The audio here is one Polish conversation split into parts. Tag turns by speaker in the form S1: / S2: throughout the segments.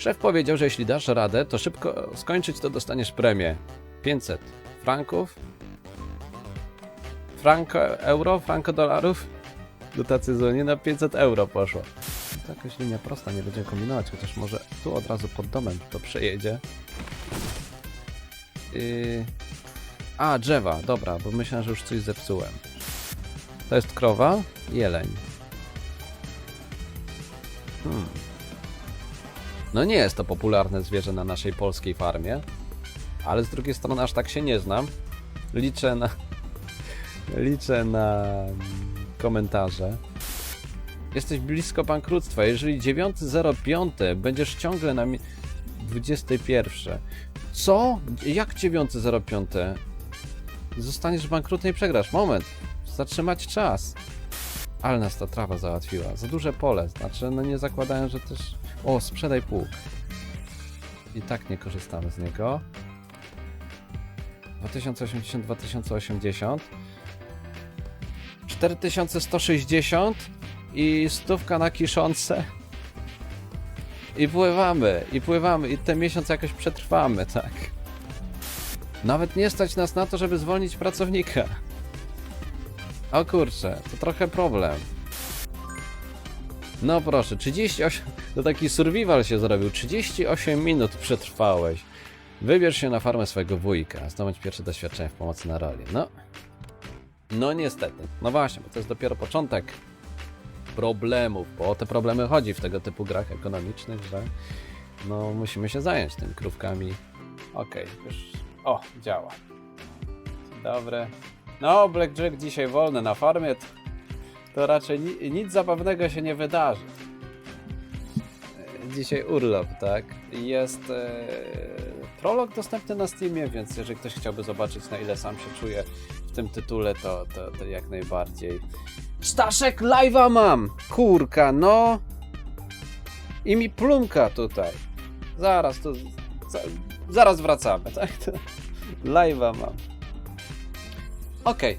S1: Szef powiedział, że jeśli dasz radę, to szybko skończyć, to dostaniesz premię. 500 franków? Franko, euro? Franko dolarów? Dotacja z Unii na 500 euro poszło. To jakaś linia prosta, nie będziemy kombinować, chociaż może tu od razu pod domem to przejedzie. Yy... A, drzewa, dobra, bo myślałem, że już coś zepsułem. To jest krowa? Jeleń. Hmm. No nie jest to popularne zwierzę na naszej polskiej farmie, ale z drugiej strony aż tak się nie znam. Liczę na... Liczę na mm, komentarze. Jesteś blisko bankructwa. Jeżeli 9.05 będziesz ciągle na mi- 21. Co? Jak 9.05? Zostaniesz bankrutem i przegrasz. Moment. Zatrzymać czas. Ale nas ta trawa załatwiła. Za duże pole. Znaczy, no nie zakładają, że też... O, sprzedaj pług. I tak nie korzystamy z niego. 2080, 2080. 4160 i stówka na kiszące. I pływamy, i pływamy, i ten miesiąc jakoś przetrwamy, tak. Nawet nie stać nas na to, żeby zwolnić pracownika. O kurczę, to trochę problem. No proszę, 38. To taki survival się zrobił. 38 minut przetrwałeś. Wybierz się na farmę swojego wujka. Zdobądź pierwsze doświadczenie w pomocy na roli. No. No niestety. No właśnie, bo to jest dopiero początek problemów, bo o te problemy chodzi w tego typu grach ekonomicznych, że no musimy się zająć tym krówkami. Okej, już. O, działa. Dobry. No, Blackjack dzisiaj wolny na farmie. To, raczej ni nic zabawnego się nie wydarzy. Dzisiaj urlop, tak? Jest e, prolog dostępny na Steamie, więc jeżeli ktoś chciałby zobaczyć, na ile sam się czuje w tym tytule, to, to, to jak najbardziej. Staszek live'a mam! Kurka, no! I mi plumka tutaj. Zaraz, to... Za, zaraz wracamy, tak? Live'a mam. Okej.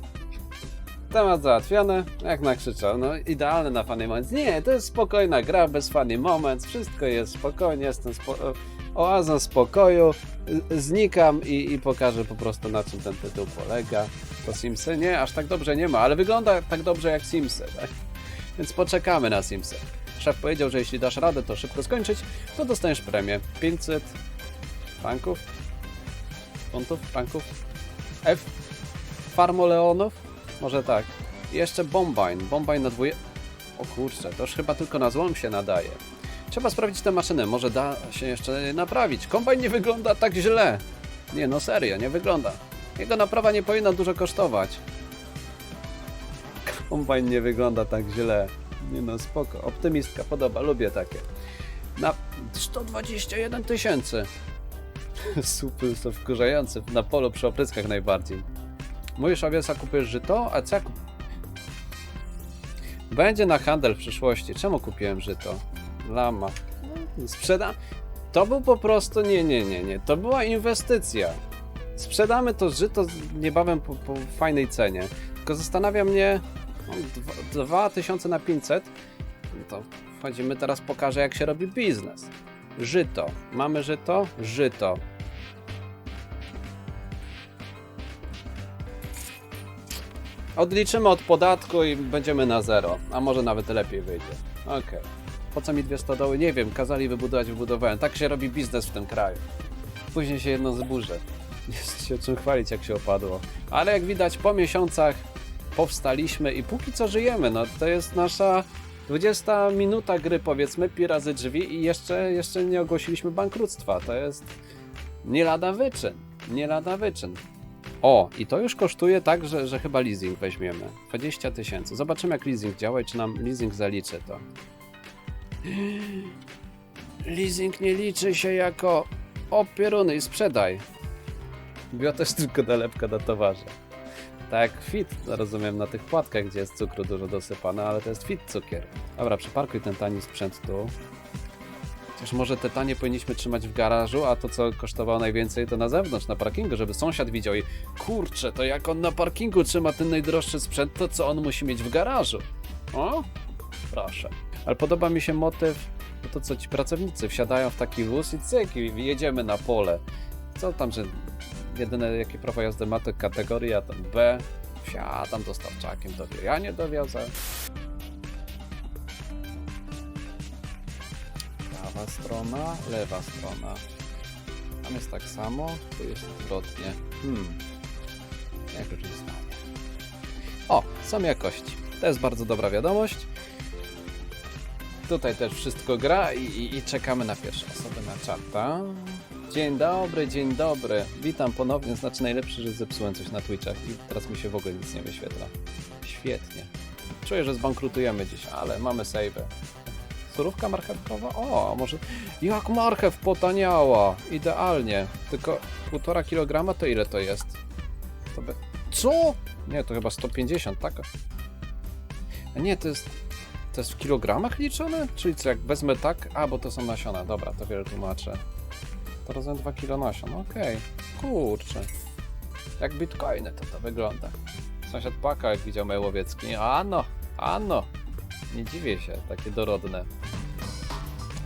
S1: Temat załatwiony, jak nakrzyczał. No idealne na funny moments. Nie, to jest spokojna gra, bez funny moments. Wszystko jest spokojnie, jestem spo oazą spokoju. Znikam i, i pokażę po prostu na czym ten tytuł polega. To Simsy? Nie, aż tak dobrze nie ma, ale wygląda tak dobrze jak Simsy, tak? Więc poczekamy na Simsy. Szef powiedział, że jeśli dasz radę to szybko skończyć, to dostaniesz premię. 500 franków? Funtów? Franków? F? Farmoleonów? Może tak. Jeszcze Bombine. Bombine na dwóje... O kurczę, to już chyba tylko na złom się nadaje. Trzeba sprawdzić tę maszynę, może da się jeszcze naprawić. Kombajn nie wygląda tak źle. Nie no, serio, nie wygląda. Jego naprawa nie powinna dużo kosztować. Kombajn nie wygląda tak źle. Nie no, spoko. Optymistka, podoba, lubię takie. Na 121 tysięcy. Super, to wkurzający. Na polu przy opryskach najbardziej. Mówisz, owiesa kupujesz żyto? A co kup... Będzie na handel w przyszłości. Czemu kupiłem żyto? Lama. Sprzedam? To był po prostu... Nie, nie, nie, nie. To była inwestycja. Sprzedamy to żyto niebawem po, po fajnej cenie. Tylko zastanawia mnie... no, dwa- 2000 na 500. No to wchodzimy teraz, pokażę jak się robi biznes. Żyto. Mamy żyto? Żyto. Odliczymy od podatku i będziemy na zero. A może nawet lepiej wyjdzie. Okej. Po co mi dwie stodoły? Nie wiem. Kazali wybudować, wybudowałem. Tak się robi biznes w tym kraju. Później się jedno zburzy. Jest się czym chwalić, jak się opadło. Ale jak widać, po miesiącach powstaliśmy i póki co żyjemy. No to jest nasza 20 minuta gry, powiedzmy, pi razy drzwi i jeszcze, jeszcze nie ogłosiliśmy bankructwa. To jest nie lada wyczyn. Nie lada wyczyn. O, i to już kosztuje tak, że, że chyba leasing weźmiemy. 20 tysięcy. Zobaczymy, jak leasing działa i czy nam leasing zaliczy to. Leasing nie liczy się jako opieruny i sprzedaj. Była też tylko nalepka na towarze. Tak jak fit, rozumiem, na tych płatkach, gdzie jest cukru dużo dosypane, ale to jest fit cukier. Dobra, przeparkuj ten tani sprzęt tu. Chociaż może te tanie powinniśmy trzymać w garażu, a to co kosztowało najwięcej to na zewnątrz, na parkingu, żeby sąsiad widział i kurczę, to jak on na parkingu trzyma ten najdroższy sprzęt, to co on musi mieć w garażu? O, proszę. Ale podoba mi się motyw to co ci pracownicy wsiadają w taki wóz i cyk, i jedziemy na pole. Co tam, że jedyne jakie prawo jazdy ma to kategoria tam B. Wsiadam dostawczakiem, dowiezie. Ja nie dowiozę. Prawa strona, lewa strona. Tam jest tak samo, tu jest odwrotnie. Hmm. Jak stanie? O, są jakości. To jest bardzo dobra wiadomość. Tutaj też wszystko gra i, i, i czekamy na pierwsze osoby na czata. Dzień dobry, dzień dobry. Witam ponownie. Znaczy najlepszy, że zepsułem coś na Twitchach i teraz mi się w ogóle nic nie wyświetla. Świetnie. Czuję, że zbankrutujemy dziś, ale mamy save. Surówka marchewkowa? O, a może... Jak marchew potaniała! Idealnie. Tylko półtora kilograma to ile to jest? To by... Co? Nie, to chyba 150, tak? A nie, to jest... To jest w kilogramach liczone? Czyli co, jak wezmę tak... A, bo to są nasiona. Dobra, to wiele tłumaczę. To razem 2 kilo nasion, okej. Kurczę. Jak bitcoiny to to wygląda. Sąsiad płakał, jak widział moje łowiecki. Ano, ano. Nie dziwię się, takie dorodne.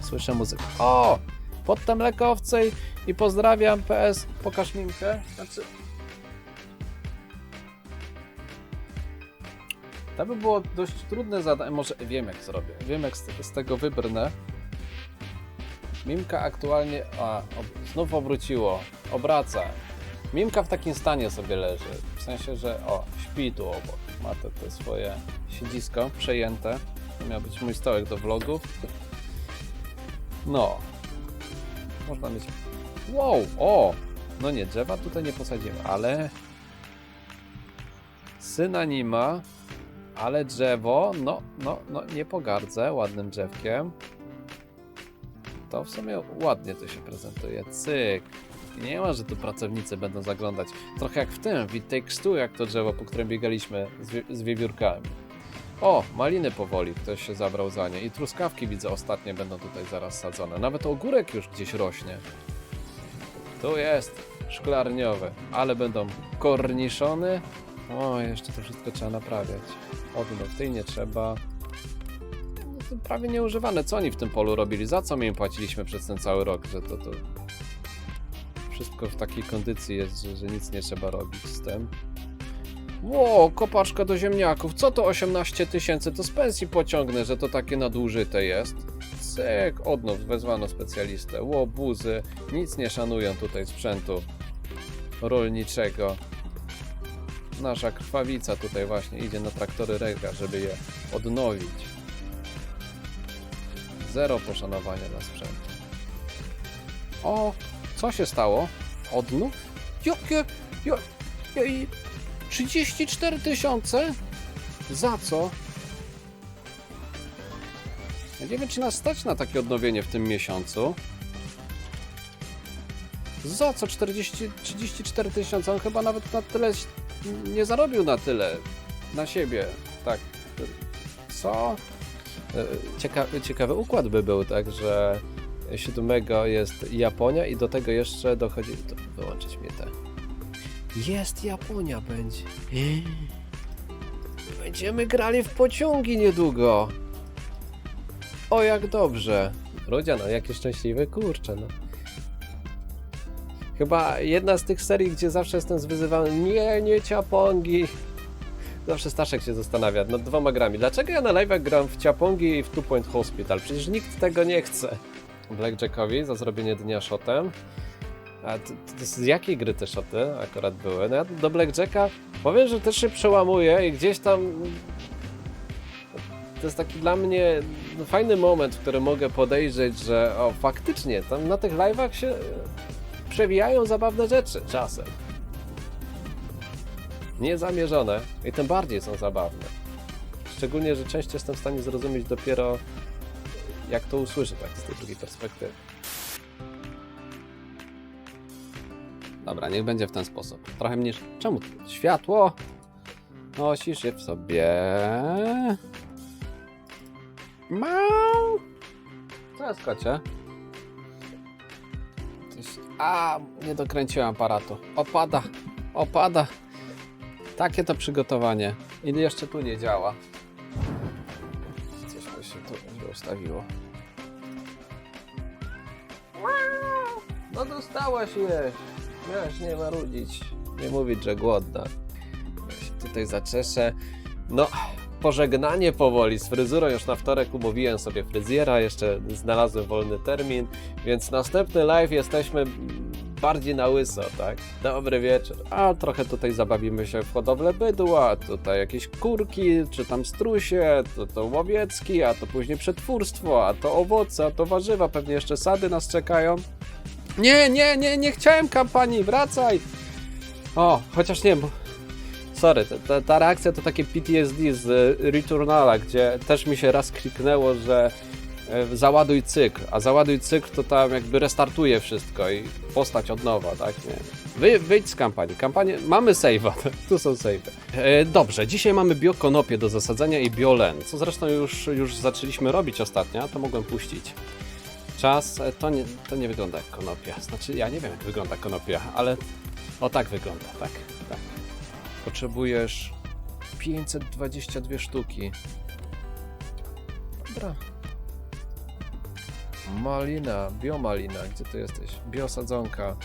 S1: Słyszę muzykę. O! Podtem lekowcy i, i pozdrawiam PS. Pokaż minkę. Znaczy... To by było dość trudne zadanie. Może wiem jak zrobię. Wiem jak z, z tego wybrnę. Mimka aktualnie. A, ob, znów obróciło. Obraca. Mimka w takim stanie sobie leży. W sensie, że o, śpi tu obok. Ma te, te swoje siedzisko przejęte. To miał być mój stołek do vlogów. No. Można mieć. Wow! O! No nie, drzewa tutaj nie posadziłem, ale. Syna nie ma, ale drzewo, no, no, no, nie pogardzę ładnym drzewkiem. To w sumie ładnie to się prezentuje. Cyk. Nie ma, że tu pracownicy będą zaglądać. Trochę jak w tym, w Two, jak to drzewo, po którym biegaliśmy z, wie- z wiewiórkami. O, maliny powoli, ktoś się zabrał za nie. I truskawki widzę ostatnie będą tutaj zaraz sadzone. Nawet ogórek już gdzieś rośnie. Tu jest szklarniowe, ale będą korniszony. O, jeszcze to wszystko trzeba naprawiać. Odnów, tej nie trzeba. No prawie nieużywane. Co oni w tym polu robili? Za co my im płaciliśmy przez ten cały rok? Że to, to wszystko w takiej kondycji jest, że, że nic nie trzeba robić z tym. Ło, kopaczka do ziemniaków. Co to 18 tysięcy? To z pensji pociągnę, że to takie nadużyte jest. Cyk, odnów, wezwano specjalistę. Ło, buzy. Nic nie szanują tutaj sprzętu rolniczego. Nasza krwawica tutaj właśnie idzie na traktory rega, żeby je odnowić. Zero poszanowania dla sprzętu. O, co się stało? Odnów? Jakie? Ja, ja, i 34 tysiące? Za co? Ja nie wiem, czy nas stać na takie odnowienie w tym miesiącu. Za co 40, 34 tysiące? On chyba nawet na tyle nie zarobił na tyle. Na siebie. Tak. Co? Cieka ciekawy układ by był, tak, że 7 jest Japonia i do tego jeszcze dochodzi... To wyłączyć mnie te. Jest Japonia będzie. Będziemy grali w pociągi niedługo. O, jak dobrze. Rudzia, no jakie szczęśliwe, kurczę, no. Chyba jedna z tych serii, gdzie zawsze jestem zwyzywany, nie, nie ciapongi. Zawsze Staszek się zastanawia nad dwoma grami. Dlaczego ja na live'ach gram w ciapongi i w Two Point Hospital? Przecież nikt tego nie chce. Blackjackowi za zrobienie dnia shotem. A to, to z jakiej gry te shoty akurat były? No ja do Blackjacka powiem, że też się przełamuję i gdzieś tam to jest taki dla mnie no, fajny moment, w którym mogę podejrzeć, że o, faktycznie tam na tych live'ach się e, przewijają zabawne rzeczy czasem. Niezamierzone i tym bardziej są zabawne. Szczególnie, że część jestem w stanie zrozumieć dopiero jak to usłyszę tak z tej drugiej perspektywy. Dobra, niech będzie w ten sposób. Trochę mniej... Czemu? Światło! Nosisz je w sobie. Mau! Co jest kocie? Coś... A, nie dokręciłem aparatu. Opada, opada. Takie to przygotowanie. Ile jeszcze tu nie działa? Coś mi się tu ustawiło. No dostałaś jeść. Miałaś nie marudzić. Nie mówić, że głodna. Ja się tutaj zaczeszę. No, pożegnanie powoli z fryzurą. Już na wtorek umówiłem sobie fryzjera, jeszcze znalazłem wolny termin, więc następny live jesteśmy bardziej na łyso, tak? Dobry wieczór. A trochę tutaj zabawimy się w hodowlę bydła, tutaj jakieś kurki, czy tam strusie, to, to łowiecki, a to później przetwórstwo, a to owoce, a to warzywa, pewnie jeszcze sady nas czekają. Nie, nie, nie, nie chciałem kampanii, wracaj! O, chociaż nie, bo... Sorry, ta- ta, reakcja to takie PTSD z e, Returnala, gdzie też mi się raz kliknęło, że e, załaduj cykl, a załaduj cykl to tam jakby restartuje wszystko i postać od nowa, tak? Nie. Wy, wyjdź z kampanii. Kampanię, mamy save'a, tu są save'y. E, dobrze, dzisiaj mamy biokonopie do zasadzenia i biolen, co zresztą już, już zaczęliśmy robić ostatnio, to mogłem puścić. Czas, e, to nie, to nie wygląda jak konopia, znaczy ja nie wiem jak wygląda konopia, ale o tak wygląda, tak? Tak. Potrzebujesz 522 sztuki. Dobra. Malina, biomalina, gdzie ty jesteś? Biosadzonka.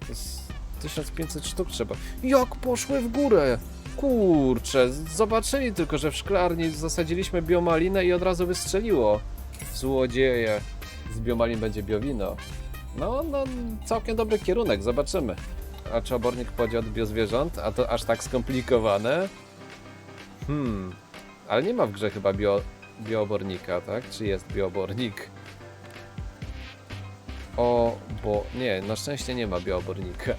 S1: To jest 1500 sztuk trzeba. Jak poszły w górę? Kurczę, zobaczyli tylko, że w szklarni zasadziliśmy biomalinę i od razu wystrzeliło. Złodzieje. Z biomalin będzie biowino. No, no, całkiem dobry kierunek, zobaczymy. A czy obornik podzie od biozwierząt? A to aż tak skomplikowane? Hmm, ale nie ma w grze chyba bio, tak? Czy jest bioobornik? O, bo nie, na szczęście nie ma bioobornika.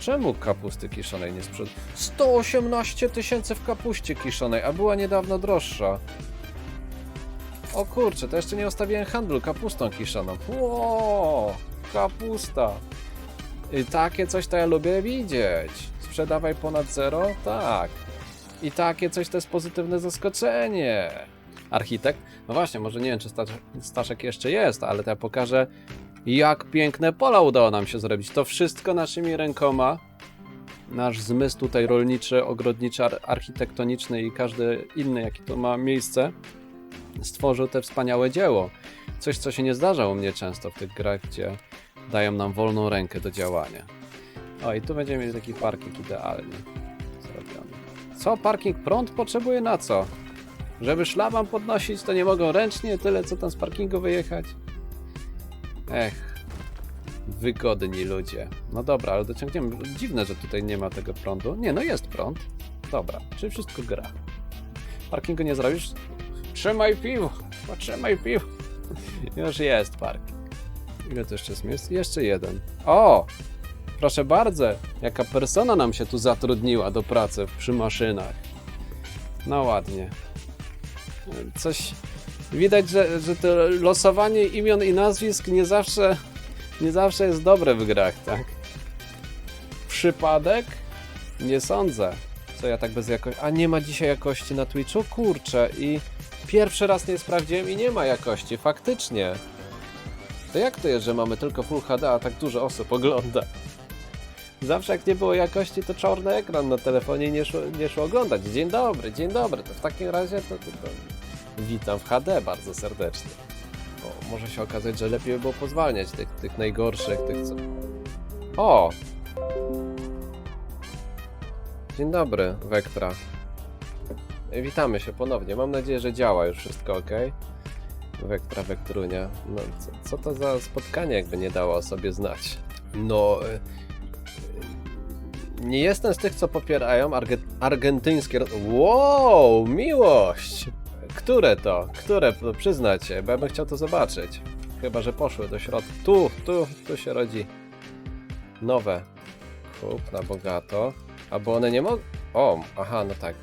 S1: Czemu kapusty kiszonej nie sprzed... 118 tysięcy w kapuście kiszonej, a była niedawno droższa. O kurczę, to jeszcze nie ustawiłem handlu kapustą kiszoną. Ło, kapusta. I takie coś to ja lubię widzieć. Sprzedawaj ponad zero? Tak. I takie coś to jest pozytywne zaskoczenie. Architekt? No właśnie, może nie wiem, czy Staszek, jeszcze jest, ale to ja pokażę, jak piękne pola udało nam się zrobić. To wszystko naszymi rękoma. Nasz zmysł tutaj rolniczy, ogrodniczy, ar- architektoniczny i każdy inny, jaki to ma miejsce, stworzył te wspaniałe dzieło. Coś, co się nie zdarza u mnie często w tych grach, gdzie dają nam wolną rękę do działania. O, i tu będziemy mieli taki parking idealnie zrobiony. Co? Parking prąd potrzebuje na co? Żeby szlaban podnosić, to nie mogą ręcznie tyle, co tam z parkingu wyjechać? Ech, wygodni ludzie. No dobra, ale dociągniemy. Dziwne, że tutaj nie ma tego prądu. Nie, no jest prąd. Dobra, czyli wszystko gra. Parkingu nie zrobisz? Trzymaj piwo, potrzymaj piwo. Już jest parking. Ile to jeszcze jest? Jeszcze jeden. O! Proszę bardzo, jaka persona nam się tu zatrudniła do pracy przy maszynach. No ładnie. Coś widać, że, że to losowanie imion i nazwisk nie zawsze, nie zawsze jest dobre w grach, tak? Przypadek? Nie sądzę. Co ja tak bez jakości. A nie ma dzisiaj jakości na Twitchu? Kurczę, i pierwszy raz nie sprawdziłem i nie ma jakości, faktycznie. To jak to jest, że mamy tylko Full HD, a tak dużo osób ogląda? Zawsze jak nie było jakości, to czarny ekran na telefonie nie szło, nie szło oglądać. Dzień dobry, dzień dobry. To w takim razie to, to, to witam w HD bardzo serdecznie. Bo może się okazać, że lepiej by było pozwalniać tych, tych najgorszych, tych co... O! Dzień dobry, Wektra. Witamy się ponownie. Mam nadzieję, że działa już wszystko ok. Wektra, Wektrunia. No, co, co to za spotkanie, jakby nie dało o sobie znać? No, y, nie jestem z tych, co popierają arge- argentyńskie. Wow, miłość! Które to? Które? Przyznać się, bo ja bym chciał to zobaczyć. Chyba, że poszły do środka. Tu, tu, tu się rodzi. Nowe. Kup na bogato. Albo one nie mogą. O, aha, no tak.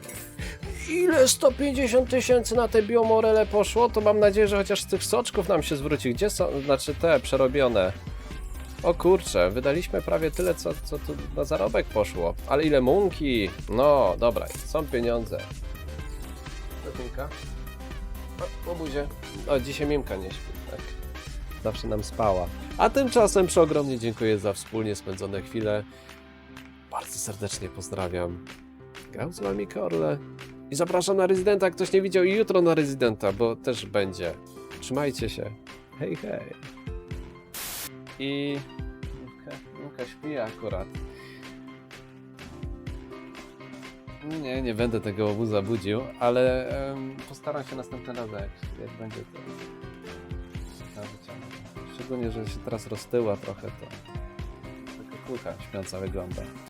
S1: Ile 150 tysięcy na te biomorele poszło? To mam nadzieję, że chociaż z tych soczków nam się zwróci. Gdzie są, znaczy te przerobione? O kurczę, wydaliśmy prawie tyle, co, co tu na zarobek poszło. Ale ile munki? No, dobra, są pieniądze. Mimka? O, o buzie. O, dzisiaj Mimka nie śpi, tak. Zawsze nam spała. A tymczasem przeogromnie dziękuję za wspólnie spędzone chwile. Bardzo serdecznie pozdrawiam. Grał z wami Korle. I zapraszam na rezydenta, ktoś nie widział i jutro na rezydenta, bo też będzie. Trzymajcie się. Hej, hej. i Miłka śpi akurat. Nie, nie będę tego łobuza budził, ale em, postaram się następnym razem, jak, jak będzie to to wyciągnąć. Szczególnie, że się teraz roztyła trochę, to taka kulka śpiąca wygląda.